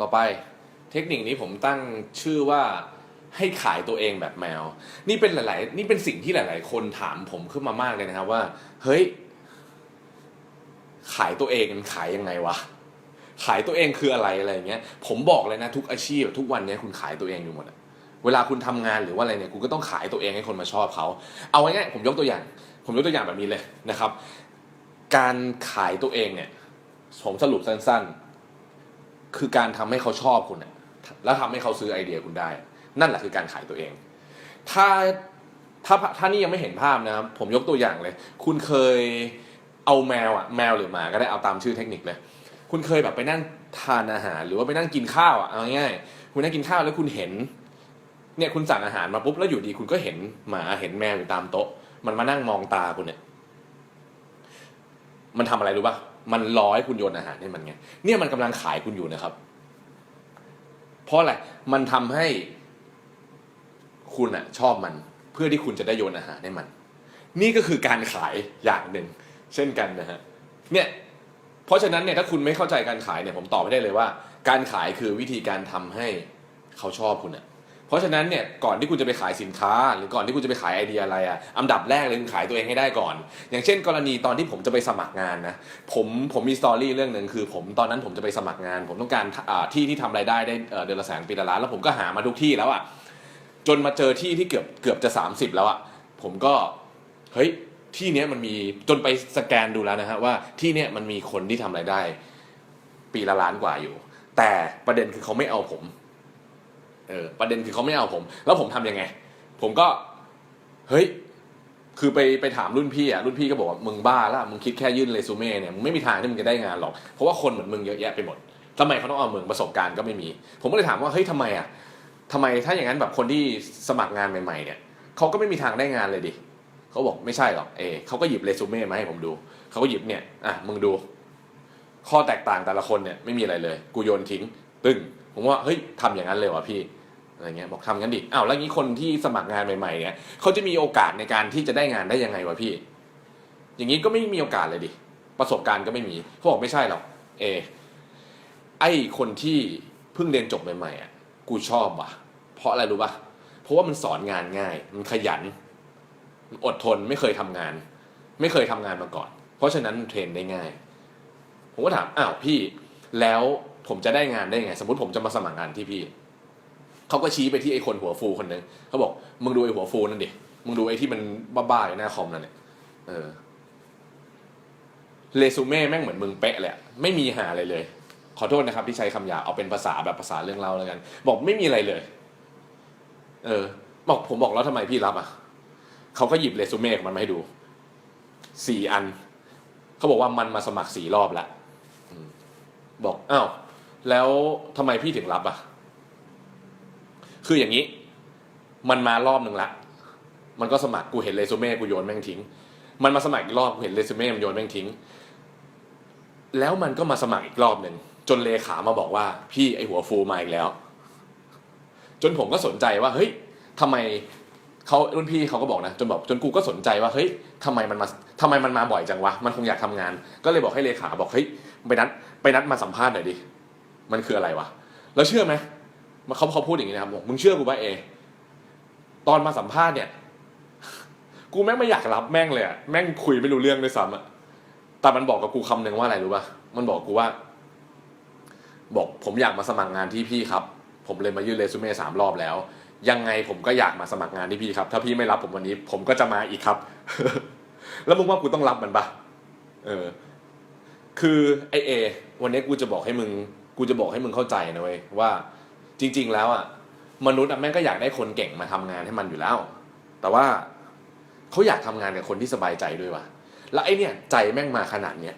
ต่อไปเทคนิคนี้ผมตั้งชื่อว่าให้ขายตัวเองแบบแมว นี่เป็นหลาย ๆ นี่เป็นสิ่งที่หลาย ๆ คนถามผมขึ้นมามากเลยนะครับว่า เฮ้ย ขายตัวเองมันขายยังไงวะ ขายตัวเองคืออะไรอะไรอย่างเงี้ย ผมบอกเลยนะทุกอาชีพทุกวันเนี้ยคุณขายตัวเองอยู่หมดเวลาคุณทำงานหรือว่าอะไรเนี่ยคุณก็ต้องขายตัวเองให้คนมาชอบเขา เอาง่ายๆผมยกตัวอย่าง ผมยกตัวอย่างแบบนี้เลยนะครับ การขายตัวเองเนี่ยผมสรุปสั้น ๆ คือการทำให้เขาชอบคุณแล้วทำให้เขาซื้อไอเดียคุณได้ นั่นแหละคือการขายตัวเอง ถ้าถ้าถ้านี่ยังไม่เห็นภาพนะครับผมยกตัวอย่างเลย คุณเคยเอาแมวอะแมวหรือหมาก็ได้เอาตามชื่อเทคนิคเลย คุณเคยแบบไปนั่งทานอาหาร หรือว่าไปนั่งกินข้าวอะเอาง่ายๆคุณนั่งกินข้าวแล้วคุณเห็น เนี่ยคุณสั่งอาหารมาปุ๊บแล้วอยู่ดีคุณก็เห็นหมาเห็นแมวอยู่ตามโต๊ะ มันมานั่งมองตาคุณเนี่ย มันทำอะไรรู้ป่ะ มันรอให้คุณโยนอาหารให้มันไง เนี่ยมันกำลังขายคุณอยู่นะครับ เพราะอะไร มันทำให้คุณอะชอบมัน เพื่อที่คุณจะได้โยนอาหารให้มัน นี่ก็คือการขายอย่างหนึ่ง เช่นกันนะฮะ เนี่ย เพราะฉะนั้นเนี่ยถ้าคุณไม่เข้าใจการขายเนี่ยผมตอบไม่ได้เลยว่า การขายคือวิธีการทำให้เขาชอบคุณอะ เพราะฉะนั้นเนี่ยก่อนที่คุณจะไปขายสินค้า หรือก่อนที่คุณจะไปขายไอเดียอะไรอะอันดับแรกเลยคุณขายตัวเองให้ได้ก่อน อย่างเช่น กรณีตอนที่ผมจะไปสมัครงานนะผมผมมีสตอรี่เรื่องหนึ่งคือ ผมตอนนั้นผมจะไปสมัครงาน ผมต้องการที่ที่ทำรายได้ได้เอ่อเดือนละแสนปีละล้านแล้วผมก็หามาทุกที่แล้วอะจนมาเจอที่ที่เกือบเกือบจะ 30 แล้วอะผมก็เฮ้ยที่เนี้ยมันมีจนไปสแกนดูแล้วนะฮะว่าที่เนี้ยมันมีคนที่ทำรายได้ ปีละล้านกว่าอยู่ แต่ประเด็นคือเขาไม่เอาผม เออประเด็นคือเขาไม่เอาผม แล้วผมทำยังไง ผมก็ เฮ้ย คือไปไปถามรุ่นพี่อะรุ่นพี่ก็บอกว่ามึงบ้าละมึงคิดแค่ยื่นเรซูเม่เนี่ยมึงไม่มีทางที่มึงจะได้งานหรอก เพราะว่าคนเหมือนมึงเยอะแยะไปหมดทำไมเขาต้องเอามึงประสบการณ์ก็ไม่มี ผมก็เลยถามว่าเฮ้ยทำไมอะทำไมถ้าอย่างนั้นแบบคนที่สมัครงานใหม่ ๆ เนี่ยเขาก็ไม่มีทางได้งานเลยดิเขาบอกไม่ใช่หรอกเอเขาก็หยิบเรซูเม่มาให้ผมดูเขาก็หยิบเนี่ยอะมึงดู ข้อแตกต่างแต่ละคนเนี่ยไม่มีอะไรเลย กูโยนทิ้งตึ้ง ผมว่าเฮ้ยทำอย่างนั้นเลยวะพี่ อะไรเงี้ยบอกทำงั้นดิอ้าวแล้วงี้คนที่สมัครงานใหม่ๆเนี่ยเขาจะมีโอกาสในการที่จะได้งานได้ยังไงวะพี่ อย่างนี้ก็ไม่มีโอกาสเลยดิประสบการณ์ก็ไม่มีเขาบอกไม่ใช่หรอกเอไอคนที่เพิ่งเรียนจบใหม่ๆอะกูชอบว่ะ เพราะอะไรรู้ป่ะเพราะว่ามันสอนงานง่าย มันขยันมันอดทนไม่เคยทำงาน ไม่เคยทำงานมาก่อน เพราะฉะนั้นเทรนได้ง่าย ผมก็ถามอ้าวพี่ แล้วผมจะได้งานได้ไง สมมติผมจะมาสมัครงานที่พี่ เขาก็ชี้ไปที่ไอ้คนหัวฟูคนหนึ่งเขาบอกมึงดูไอ้หัวฟูนั่นดิมึงดูไอ้ที่มันบ้าๆอยู่หน้าคอมนั่นเนี่ยเออเรซูเม่แม่งเหมือนมึงเป๊ะเลยอะไม่มีหาอะไรเลย ขอโทษนะครับที่ใช้คำหยาบเอาเป็นภาษาแบบภาษาเรื่องเล่าแล้วกัน บอกไม่มีอะไรเลย เออ บอกผมบอกแล้วทำไมพี่รับอะเขาก็หยิบเรซูเม่ของมันมาให้ดูสี่อัน เขาบอกว่ามันมาสมัครสี่รอบละบอกอ้าวแล้วทำไมพี่ถึงรับอะ คืออย่างนี้ มันมารอบหนึ่งละมันก็สมัครกูเห็นเรซูเม่กูโยนแม่งทิ้ง มันมาสมัครอีกรอบกูเห็นเรซูเม่มันโยนแม่งทิ้ง แล้วมันก็มาสมัครอีกรอบหนึ่งจนเลขามาบอกว่า พี่ไอหัวฟูมาอีกแล้ว จนผมก็สนใจว่า เฮ้ยทำไมเขารุ่นพี่เขาก็บอกนะจนบอกจนกูก็สนใจว่าเฮ้ยทำไมมันมาทำไมมันมาบ่อยจังวะมันคงอยากทำงาน ก็เลยบอกให้เลขาบอกเฮ้ยไปนัดไปนัดมาสัมภาษณ์หน่อยดิมันคืออะไรวะแล้วเชื่อไหม มาเขาเขาพูดอย่างนี้นะครับบอกมึงเชื่อกูป่ะเอ ตอนมาสัมภาษณ์เนี่ย กูแม่งไม่อยากรับแม่งเลยอะแม่งคุยไม่รู้เรื่องด้วยซ้ำอะแต่มันบอกกับกูคำหนึ่งว่าอะไรรู้ป่ะมันบอกกูว่า บอกผมอยากมาสมัครงานที่พี่ครับ ผมเลยมายื่นเรซูเม่สามรอบแล้ว ยังไงผมก็อยากมาสมัครงานที่พี่ครับ ถ้าพี่ไม่รับผมวันนี้ ผมก็จะมาอีกครับ แล้วมึงว่ากูต้องรับมันปะเออ คือไอเอ วันนี้กูจะบอกให้มึง กูจะบอกให้มึงเข้าใจนะเว้ยว่า จริง ๆ แล้วอะมนุษย์อะแม่งก็อยากได้คนเก่งมาทำงานให้มันอยู่แล้ว แต่ว่าเขาอยากทำงานกับคนที่สบายใจด้วยว่ะ แล้วไอเนี่ย ใจแม่งมาขนาดเนี้ย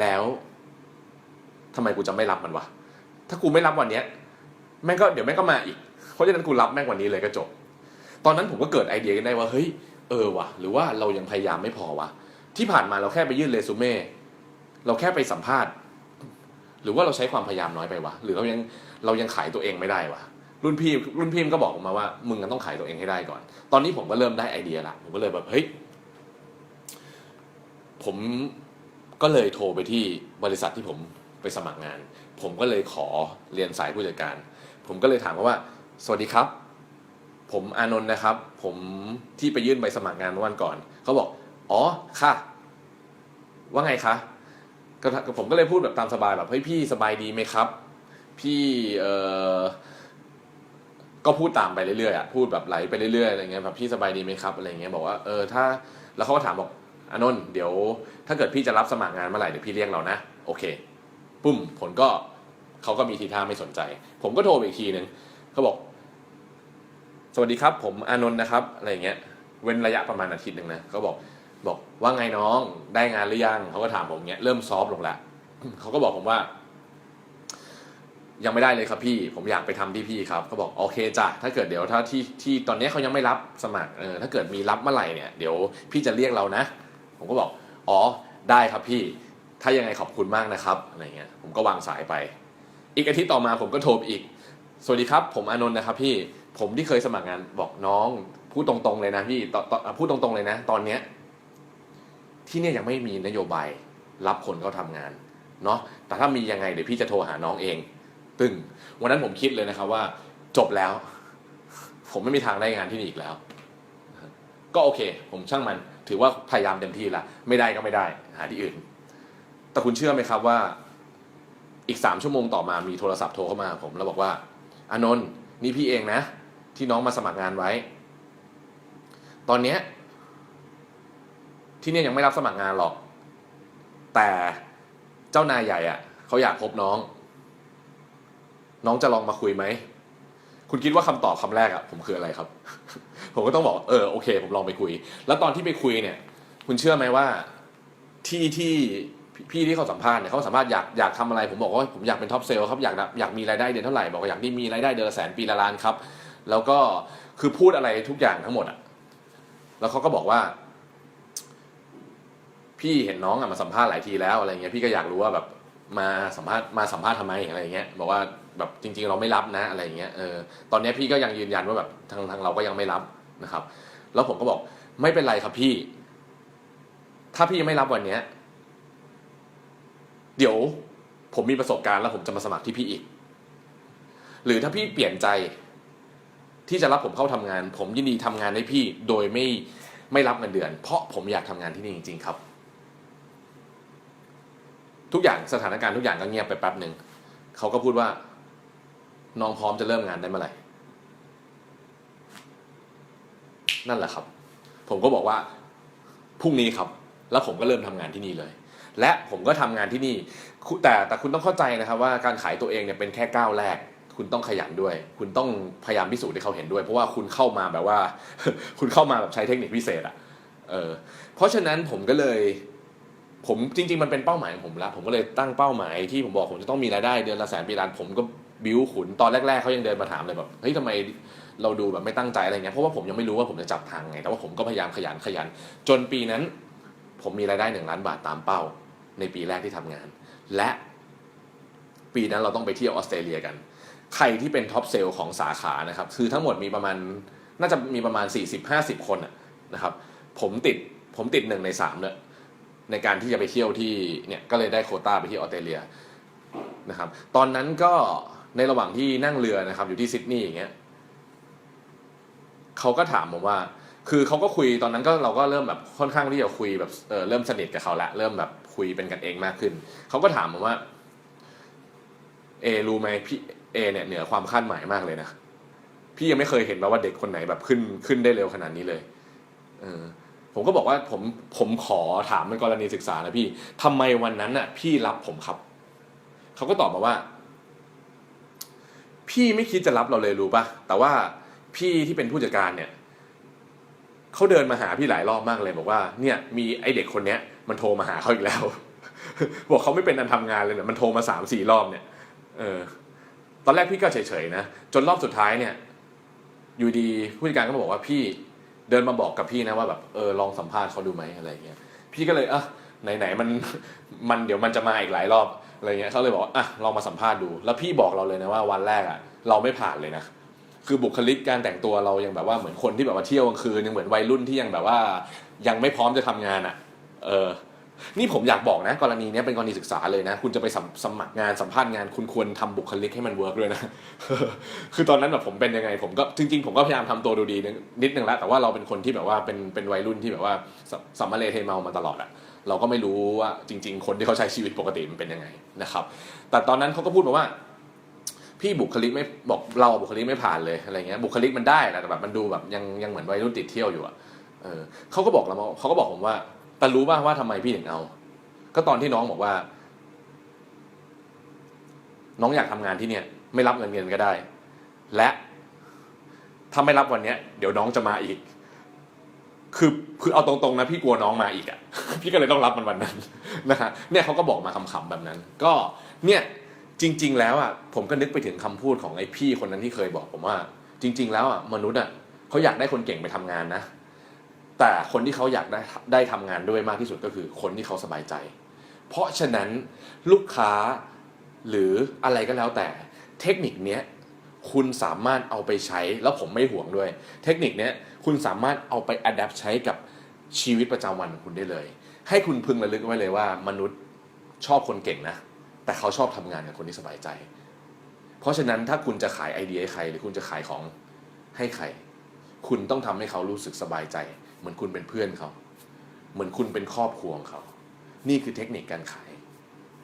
แล้วทำไมกูจะไม่รับมันวะถ้ากูไม่รับวันเนี้ยแม่งก็เดี๋ยวแม่งก็มาอีก เพราะฉะนั้นกูรับแม่งวันนี้เลยก็จบ ตอนนั้นผมก็เกิดไอเดียกันได้ว่าเฮ้ยเออวะหรือว่าเรายังพยายามไม่พอวะที่ผ่านมาเราแค่ไปยื่นเรซูเม่เราแค่ไปสัมภาษณ์ หรือว่าเราใช้ความพยายามน้อยไปวะหรือเรายังเรายังขายตัวเองไม่ได้วะรุ่นพี่รุ่นพี่มันก็บอกผมมาว่า มึงก็ต้องขายตัวเองให้ได้ก่อน ตอนนี้ผมก็เริ่มได้ไอเดียละผมก็เลยแบบเฮ้ยผมก็เลยโทรไปที่บริษัทที่ผมไปสมัครงาน ผมก็เลยขอเรียนสายผู้จัดการ ผมก็เลยถามเขาว่า สวัสดีครับ ผมอานนท์นะครับ ผมที่ไปยื่นใบสมัครงานเมื่อวันก่อน เขาบอก อ๋อค่ะ ว่าไงคะ ก็ผมก็เลยพูดแบบตามสบายแบบเฮ้ยพี่สบายดีไหมครับ พี่เออก็พูดตามไปเรื่อยๆอะพูดแบบไหลไปเรื่อยๆอะไรเงี้ยแบบพี่สบายดีไหมครับอะไรเงี้ยบอกว่าเออถ้าแล้วเขาก็ถามบอกอานนท์เดี๋ยว ถ้าเกิดพี่จะรับสมัครงานเมื่อไหร่เดี๋ยวพี่เรียกเรานะโอเคปุ้มผลก็เขาก็มีทีท่าไม่สนใจ ผมก็โทรไปอีกทีหนึ่งเขาบอก สวัสดีครับ ผมอานนท์นะครับอะไรเงี้ยเว้นระยะประมาณอาทิตย์หนึ่งนะเขาบอก บอกว่าไงน้องได้งานหรือยังเขาก็ถามผมเงี้ยเริ่มซอฟต์ลงแล้วเขาก็บอกผมว่า ยังไม่ได้เลยครับพี่ ผมอยากไปทำที่พี่ครับเขาบอกโอเคจ้ะถ้าเกิดเดี๋ยวถ้าที่ที่ตอนนี้เขายังไม่รับสมัครเออถ้าเกิดมีรับเมื่อไหร่เนี่ยเดี๋ยวพี่จะเรียกเรานะ ผมก็บอกอ๋อได้ครับพี่ ถ้ายังไงขอบคุณมากนะครับอะไรเงี้ยผมก็วางสายไป อีกอาทิตย์ต่อมาผมก็โทรอีก สวัสดีครับ ผมอนนท์นะครับ พี่ผมที่เคยสมัครงานบอกน้องพูดตรงๆเลยนะพี่ตตพูดตรงๆเลยนะ ตอนเนี้ย ที่เนี่ยยังไม่มีนโยบายรับคนเขาทำงานเนาะแต่ถ้ามียังไงเดี๋ยวพี่จะโทรหาน้องเอง ตึงวันนั้นผมคิดเลยนะครับว่า จบแล้ว ผมไม่มีทางได้งานที่นี่อีกแล้ว ก็โอเค ผมช่างมัน ถือว่าพยายามเต็มที่ละไม่ได้ก็ไม่ได้ หาที่อื่น แต่คุณเชื่อไหมครับว่า อีกสามชั่วโมงต่อมามีโทรศัพท์โทรเข้ามาหาผมแล้วบอกว่าอานนท์นี่พี่เองนะ ที่น้องมาสมัครงานไว้ ตอนเนี้ย ที่เนี่ยยังไม่รับสมัครงานหรอก แต่เจ้านายใหญ่อะเขาอยากพบน้อง น้องจะลองมาคุยไหม คุณคิดว่าคำตอบคำแรกอะผมคืออะไรครับ ผมก็ต้องบอกเออโอเค ผมลองไปคุย แล้วตอนที่ไปคุยเนี่ย คุณเชื่อไหมว่าที่ที่พี่ที่เขาสัมภาษณ์เนี่ยเขาสัมภาษณ์อยากอยากทำอะไร ผมบอกว่าผมอยากเป็นท็อปเซลล์ครับอยากอยากมีรายได้เดือนเท่าไหร่บอกว่าอยากได้มีรายได้เดือนละแสนปีละล้านครับ แล้วก็คือพูดอะไรทุกอย่างทั้งหมดอะแล้วเขาก็บอกว่า พี่เห็นน้องอะมาสัมภาษณ์หลายทีแล้วอะไรเงี้ยพี่ก็อยากรู้ว่าแบบมาสัมภาษณ์มาสัมภาษณ์ทำไมอะไรเงี้ยบอกว่าแบบจริง ๆ เราไม่รับนะอะไรเงี้ยเออตอนนี้พี่ก็ยังยืนยันว่าแบบทางทางเราก็ยังไม่รับนะครับ แล้วผมก็บอกไม่เป็นไรครับพี่ ถ้าพี่ยังไม่รับวันเนี้ย เดี๋ยวผมมีประสบการณ์แล้วผมจะมาสมัครที่พี่อีก หรือถ้าพี่เปลี่ยนใจ ที่จะรับผมเข้าทำงาน ผมยินดีทำงานให้พี่โดยไม่ไม่รับเงินเดือน เพราะผมอยากทำงานที่นี่จริง ๆ ครับ ทุกอย่างสถานการณ์ทุกอย่างก็เงียบไปแป๊บหนึ่งเขาก็พูดว่า น้องพร้อมจะเริ่มงานได้เมื่อไหร่ นั่นแหละครับ ผมก็บอกว่าพรุ่งนี้ครับ แล้วผมก็เริ่มทำงานที่นี่เลย และผมก็ทำงานที่นี่ แต่แต่คุณต้องเข้าใจนะครับว่าการขายตัวเองเนี่ยเป็นแค่ก้าวแรก คุณต้องขยันด้วย คุณต้องพยายามพิสูจน์ให้เขาเห็นด้วย เพราะว่าคุณเข้ามาแบบว่า คุณเข้ามาแบบใช้เทคนิคพิเศษอะเออเพราะฉะนั้นผมก็เลย ผมจริง ๆ มันเป็นเป้าหมายของผมแล้ว ผมก็เลยตั้งเป้าหมายที่ผมบอกผมจะต้องมีรายได้เดือนละแสนปีละล้านผมก็บิ้วขุนตอนแรก ๆเขายังเดินมาถามเลยแบบเฮ้ยทำไมเราดูแบบไม่ตั้งใจอะไรเงี้ยเพราะว่าผมยังไม่รู้ว่าผมจะจับทางไง แต่ว่าผมก็พยายามขยันขยัน จนปีนั้น ผมมีรายได้หนึ่งล้านบาทตามเป้า ในปีแรกที่ทำงาน และปีนั้นเราต้องไปเที่ยวออสเตรเลียกัน ใครที่เป็นท็อปเซลล์ของสาขานะครับ คือทั้งหมดมีประมาณน่าจะมีประมาณ 40-50 คนนะครับ ผมติดผมติดหนึ่งในสามเลย ในการที่จะไปเที่ยวที่เนี่ยก็เลยได้โคต้าไปที่ออสเตรเลียนะครับ ตอนนั้นก็ในระหว่างที่นั่งเรือนะครับ อยู่ที่ซิดนีย์อย่างเงี้ยเขาก็ถามผมว่า คือเขาก็คุยตอนนั้นก็เราก็เริ่มแบบค่อนข้างที่จะคุยแบบเออเริ่มสนิทกับเขาละเริ่มแบบคุยเป็นกันเองมากขึ้น เขาก็ถามผมว่า เอรู้ไหมพี่เอเนี่ยเหนือความคาดหมายมากเลยนะพี่ยังไม่เคยเห็นมาว่าเด็กคนไหนแบบขึ้นขึ้นได้เร็วขนาดนี้เลย เออ ผมก็บอกว่าผมผมขอถามเป็นกรณีศึกษานะพี่ทำไมวันนั้นน่ะ พี่รับผมครับ เขาก็ตอบมาว่า พี่ไม่คิดจะรับเราเลยรู้ปะแต่ว่าพี่ที่เป็นผู้จัดการเนี่ยเขาเดินมาหาพี่หลายรอบมากเลย บอกว่าเนี่ยมีไอเด็กคนเนี้ย มันโทรมาหาเขาอีกแล้ว บอกเขาไม่เป็นอันทำงานเลยเนี่ยมันโทรมาสามสี่รอบเนี่ย เออ ตอนแรกพี่ก็เฉยๆนะจนรอบสุดท้ายเนี่ย อยู่ดีผู้จัดการก็มาบอกว่าพี่ เดินมาบอกกับพี่นะว่าแบบเออลองสัมภาษณ์เขาดูไหมอะไรเงี้ยพี่ก็เลยอะไหนๆมันมันเดี๋ยวมันจะมาอีกหลายรอบอะไรเงี้ยเขาเลยบอกอะลองมาสัมภาษณ์ดู แล้วพี่บอกเราเลยนะว่าวันแรกอะเราไม่ผ่านเลยนะคือบุคลิกการแต่งตัวเรายังแบบว่าเหมือนคนที่แบบว่าเที่ยวกลางคืนยังเหมือนวัยรุ่นที่ยังแบบว่ายังไม่พร้อมจะทำงานอะ เออ นี่ผมอยากบอกนะ กรณีนี้เป็นกรณีศึกษาเลยนะ คุณจะไปสมสมัครงานสัมภาษณ์งาน คุณควรทำบุคลิกให้มันเวิร์กด้วยนะ คือตอนนั้นแบบผมเป็นยังไง ผมก็จริง ๆ ผมก็พยายามทำตัวดูดีนิดนึงแล้วแต่ว่าเราเป็นคนที่แบบว่าเป็นเป็นวัยรุ่นที่แบบว่าสสัมมาเลเทเมามาตลอดอะเราก็ไม่รู้ว่าจริง ๆ คนที่เขาใช้ชีวิตปกติมันเป็นยังไงนะครับ แต่ตอนนั้นเขาก็พูดมาว่าพี่บุคลิกไม่บอกเราบุคลิกไม่ผ่านเลยอะไรเงี้ยบุคลิกมันได้แหละแต่แบบมันดูแบบยังยังเหมือนวัยรุ่นติดเที่ยวอยู่อะเออเขาก็บอกเรามาเขาก็บอกผมว่า แต่รู้ป่ะว่าทำไมพี่ถึงเอา ก็ตอนที่น้องบอกว่า น้องอยากทำงานที่เนี่ย ไม่รับเงินเงินก็ได้ และถ้าไม่รับวันเนี้ย เดี๋ยวน้องจะมาอีก คือคือเอาตรงๆนะพี่กลัวน้องมาอีกอะพี่ก็เลยต้องรับมันวันนั้นนะฮะเนี่ยเขาก็บอกมาคำๆแบบนั้น ก็เนี่ยจริง ๆ แล้วอะผมก็นึกไปถึงคำพูดของไอ้พี่คนนั้นที่เคยบอกผมว่า จริง ๆ แล้วอะมนุษย์อะเขาอยากได้คนเก่งไปทำงานนะ แต่คนที่เขาอยากได้ได้ทำงานด้วยมากที่สุดก็คือคนที่เขาสบายใจ เพราะฉะนั้นลูกค้าหรืออะไรก็แล้วแต่เทคนิคเนี้ยคุณสามารถเอาไปใช้แล้วผมไม่ห่วงด้วย เทคนิคเนี้ยคุณสามารถเอาไปอัดแอปใช้กับชีวิตประจำวันของคุณได้เลย ให้คุณพึงระลึกไว้เลยว่า มนุษย์ชอบคนเก่งนะ แต่เขาชอบทำงานกับคนที่สบายใจ เพราะฉะนั้นถ้าคุณจะขายไอเดียให้ใคร หรือคุณจะขายของให้ใคร คุณต้องทำให้เขารู้สึกสบายใจ เหมือนคุณเป็นเพื่อนเขา เหมือนคุณเป็นครอบครัวของเขา นี่คือเทคนิคการขาย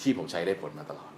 ที่ผมใช้ได้ผลมาตลอด